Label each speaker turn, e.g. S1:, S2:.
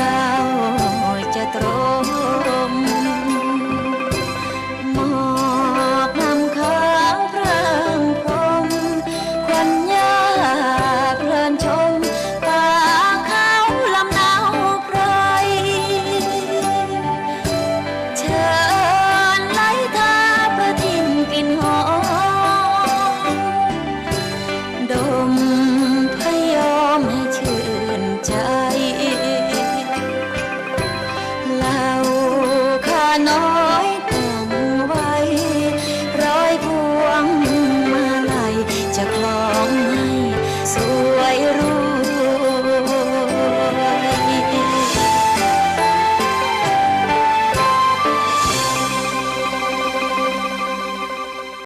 S1: วั